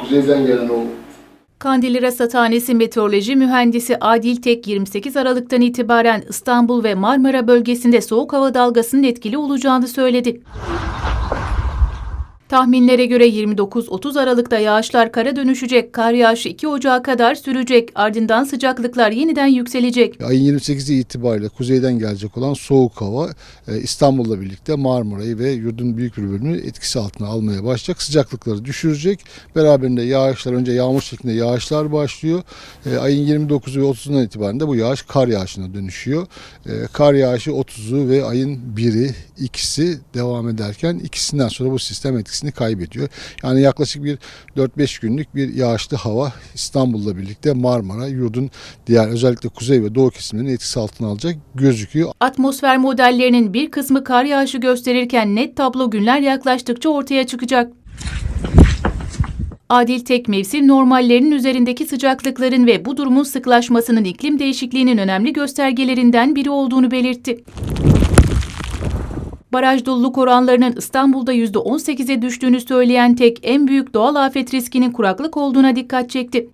kuzeyden gelen o Kandilli Rasathanesi Meteoroloji Mühendisi Adil Tek 28 Aralık'tan itibaren İstanbul ve Marmara bölgesinde soğuk hava dalgasının etkili olacağını söyledi. Tahminlere göre 29-30 Aralık'ta yağışlar kara dönüşecek, kar yağışı 2 Ocağı kadar sürecek, ardından sıcaklıklar yeniden yükselecek. ayın 28'i itibariyle kuzeyden gelecek olan soğuk hava e, İstanbul'la birlikte Marmara'yı ve yurdun büyük bir bölümünü etkisi altına almaya başlayacak. Sıcaklıkları düşürecek. Beraberinde yağışlar önce yağmur şeklinde yağışlar başlıyor. E, ayın 29'u ve 30'undan itibaren de bu yağış kar yağışına dönüşüyor. E, kar yağışı 30'u ve ayın 1'i ikisi devam ederken ikisinden sonra bu sistem etkisini kaybediyor. Yani yaklaşık bir 4-5 günlük bir yağışlı hava İstanbul'la birlikte Marmara, yurdun diğer özellikle kuzey ve doğu kesimlerinin etkisi altına alacak gözüküyor. Atmosfer modellerinin bir kısmı kar yağışı gösterirken net tablo günler yaklaştıkça ortaya çıkacak. Adil tek mevsim normallerinin üzerindeki sıcaklıkların ve bu durumun sıklaşmasının iklim değişikliğinin önemli göstergelerinden biri olduğunu belirtti. Baraj doluluk oranlarının İstanbul'da %18'e düştüğünü söyleyen tek en büyük doğal afet riskinin kuraklık olduğuna dikkat çekti.